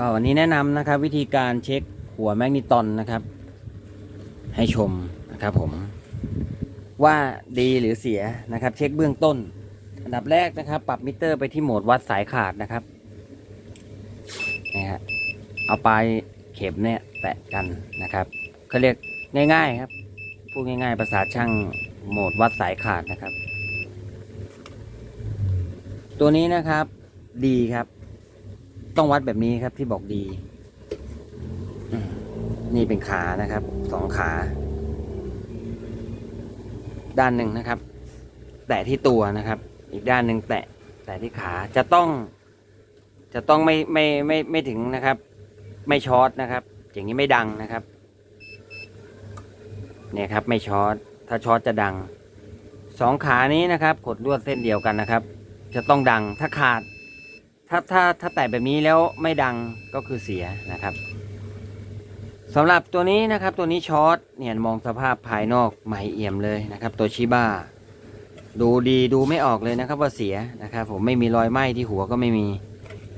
ก็วันนี้แนะนำนะครับวิธีการเช็คหัวแมกนิตอนนะครับ ให้ชมนะครับผมว่าดีหรือเสียนะครับ เช็คเบื้องต้น อันดับแรกนะครับ ปรับมิเตอร์ไปที่โหมดวัดสายขาดนะครับนี่ฮะเอาปลายเข็มเนี่ยแตะกันนะครับเขาเรียกง่ายๆครับพูดง่ายๆภาษาช่างโหมดวัดสายขาดนะครับ ตัวนี้นะครับดีครับ ต้องวัดแบบนี้ครับที่บอกดี นี่เป็นขานะครับ สองขา ด้านหนึ่งนะครับ แตะที่ตัวนะครับ อีกด้านหนึ่งแตะแตะที่ขาจะต้อง จะต้องไม่ไม่ไม่ไม่ถึงนะครับ ไม่ช็อตนะครับ อย่างนี้ไม่ดังนะครับ เนี่ยครับ ไม่ช็อตถ้าช็อตจะดังสองขานี้นะครับกดลวดเส้นเดียวกันนะครับ จะต้องดังถ้าขาด ถ้าถ้าถ้าแตะแบบนี้แล้วไม่ดังก็คือเสียนะครับสำหรับตัวนี้นะครับตัวนี้ช็อตเนี่ยมองสภาพภายนอกใหม่เอี่ยมเลยนะครับ ตัวชิบ้าดูดีดูไม่ออกเลยนะครับว่าเสียนะครับ ผมไม่มีรอยไหม้ที่หัวก็ไม่มี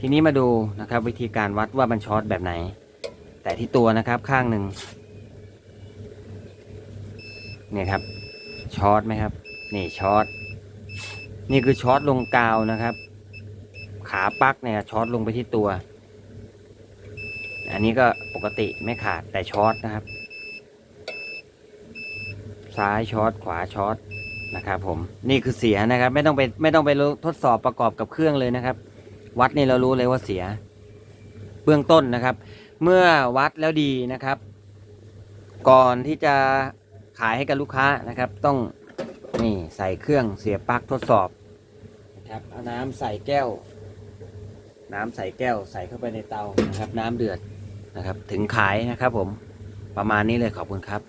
ทีนี้มาดูนะครับ วิธีการวัดว่ามันช็อตแบบไหน แต่ที่ตัวนะครับข้างหนึ่งเนี่ยครับช็อตไหมครับ นี่ช็อตนี่คือช็อตลงกาวนะครับ ขาปลั๊กเนี่ยช็อตลงไปที่ตัว อันนี้ก็ปกติไม่ขาดแต่ช็อตนะครับ ซ้ายช็อตขวาช็อตนะครับผมนี่คือเสียนะครับ ไม่ต้องไปไม่ต้องไปทดสอบประกอบกับเครื่องเลยนะครับ วัดนี่เรารู้เลยว่าเสีย เบื้องต้นนะครับ เมื่อวัดแล้วดีนะครับ ก่อนที่จะขายให้กับลูกค้านะครับ ต้องนี่ใส่เครื่องเสียปลั๊กทดสอบนะครับเอาน้ำใส่แก้ว น้ำใส่แก้วใส่เข้าไปในเตานะครับ น้ำเดือดนะครับ ถึงขายนะครับผมประมาณนี้เลยขอบคุณครับ